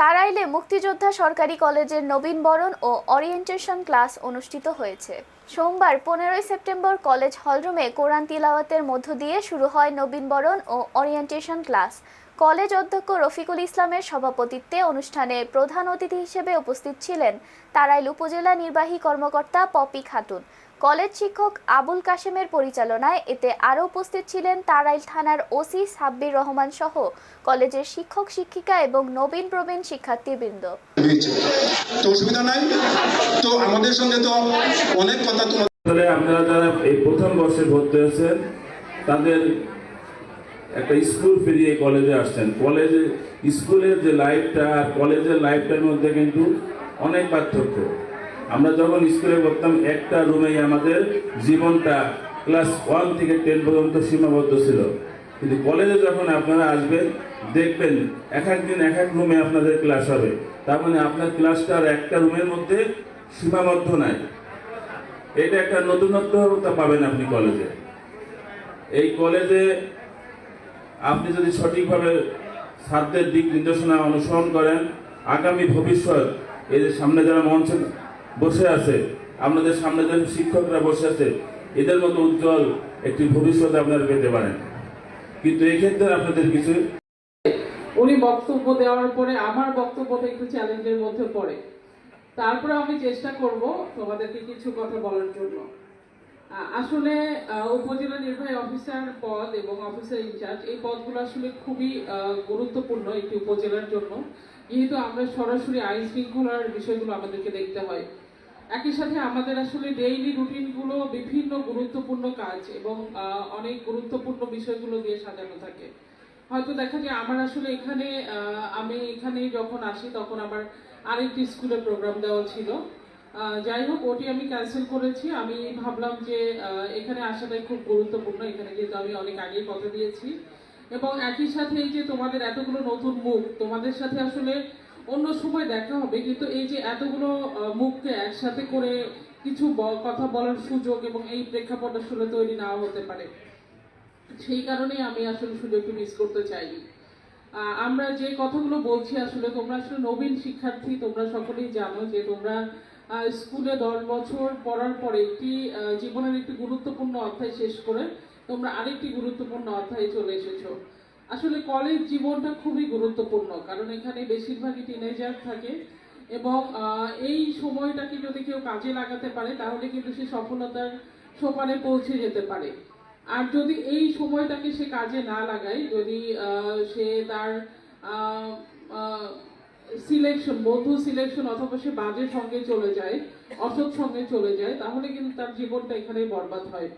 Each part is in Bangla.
তারাইলে মুক্তিযোদ্ধা সরকারি কলেজের নবীনবরণ ও অরিয়েন্টেশন ক্লাস অনুষ্ঠিত হয়েছে। সোমবার পনেরোই সেপ্টেম্বর কলেজ হলরুমে কোরআন তিলাওয়াতের মধ্য দিয়ে শুরু হয় নবীনবরণ ও অরিয়েন্টেশন ক্লাস কলেজ অধ্যক্ষ রফিকুল ইসলামের সভাপতিত্বে অনুষ্ঠানে প্রধান অতিথি হিসেবে উপস্থিত ছিলেন তারাইল উপজেলা নির্বাহী কর্মকর্তা পপি খাতুন। কলেজ শিক্ষক আবুল কাশেমের পরিচালনায় এতে আরও উপস্থিত ছিলেন তারাইল থানার ওসি সাব্বির রহমান সহ কলেজের শিক্ষক শিক্ষিকা এবং নবীন প্রবীণ শিক্ষার্থীবৃন্দ। তো অসুবিধা নাই। তো আমাদের সঙ্গে তো অনেক কথা তোমার আপনারা যারা এই প্রথম বর্ষে ভর্তি হয়েছেন তাদের একটা স্কুল ফিরিয়ে কলেজে আসছেন। কলেজে স্কুলের যে লাইফটা আর কলেজের লাইফটার মধ্যে কিন্তু অনেক পার্থক্য। আমরা যখন স্কুলে পড়তাম, একটা রুমেই আমাদের জীবনটা ক্লাস ওয়ান থেকে টেন পর্যন্ত সীমাবদ্ধ ছিল। কিন্তু কলেজে যখন আপনারা আসবেন, দেখবেন এক এক দিন এক এক রুমে আপনাদের ক্লাস হবে। তার মানে আপনার ক্লাসটা আর একটা রুমের মধ্যে সীমাবদ্ধ নাই। এটা একটা নতুনত্বতা পাবেন আপনি কলেজে। এই কলেজে আপনি যদি সঠিকভাবে ছাত্রের দিক নির্দেশনা অনুসরণ করেন, আগামী ভবিষ্যৎ এই যে সামনে যারা মঞ্চে বসে আছে। আপনাদের সামনে যে শিক্ষকরা বসে আছে, এদের মতো উজ্জ্বল একটি ভবিষ্যৎ আপনারা পেতে পারেন। কিন্তু এই ক্ষেত্রে আপনাদের কিছু উনি বক্তব্য দেওয়ার পরে আমার বক্তব্যটা একটু চ্যালেঞ্জের মধ্যে পড়ে। তারপরে আমি চেষ্টা করব তোমাদেরকে কিছু কথা বলার জন্য। আসলে উপজেলা নির্বাহী অফিসার পদ এবং অফিসার ইনচার্জ, এই পদগুলো আসলে খুবই গুরুত্বপূর্ণ একটি উপজেলার জন্য। যেহেতু আমরা সরাসরি আইন শৃঙ্খলার বিষয়গুলো আমাদেরকে দেখতে হয়। একই সাথে আমাদের আসলে ডেইলি রুটিনগুলো বিভিন্ন গুরুত্বপূর্ণ কাজ এবং অনেক গুরুত্বপূর্ণ বিষয়গুলো দিয়ে সাজানো থাকে। হয়তো দেখা যায় আমার আসলে এখানে আমি এখানে যখন আসি তখন আমার আরেকটি স্কুলে প্রোগ্রাম দেওয়া ছিল। যাই হোক, ওটি আমি ক্যান্সেল করেছি। আমি ভাবলাম যে এখানে আসাটাই খুব গুরুত্বপূর্ণ। এখানে যেহেতু আমি অনেক আগেই কথা দিয়েছি। এবং একই সাথে এই যে তোমাদের এতগুলো নতুন মুখ, তোমাদের সাথে আসলে অন্য সময় দেখা হবে, কিন্তু এই যে এতগুলো মুখকে একসাথে করে কিছু কথা বলার সুযোগ এবং এই প্রেক্ষাপট আসলে তৈরি নাও হতে পারে। সেই কারণেই আমি আসলে সুযোগটি মিস করতে চাইনি। আমরা যে কথাগুলো বলছি আসলে তোমরা আসলে নবীন শিক্ষার্থী, তোমরা সকলেই জানো যে তোমরা স্কুলে দশ বছর পড়ার পরে একটি জীবনের একটি গুরুত্বপূর্ণ অধ্যায় শেষ করে তোমরা আরেকটি গুরুত্বপূর্ণ অধ্যায়ে চলে এসেছ। আসলে কলেজ জীবনটা খুবই গুরুত্বপূর্ণ, কারণ এখানে বেশিরভাগই টিনেজার থাকে এবং এই সময়টাকে যদি কেউ কাজে লাগাতে পারে, তাহলে কিন্তু সে সফলতার সোপানে পৌঁছে যেতে পারে। আর যদি এই সময়টাকে সে কাজে না লাগায়, যদি সে তার সিলেকশন বন্ধু সিলেকশন অথবা সে বাজে সঙ্গে চলে যায়, অসৎ সঙ্গে চলে যায়, তাহলে কিন্তু তার জীবনটা এখানেই বরবাদ হয়।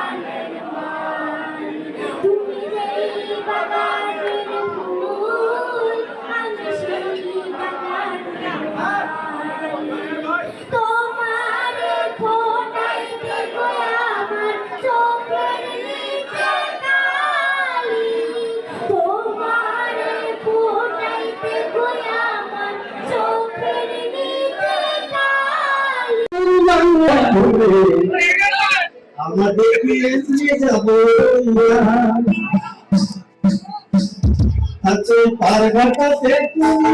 আমি আমাদের নিয়ে যাব। আচ্ছা পার ঘাটাতে তুমি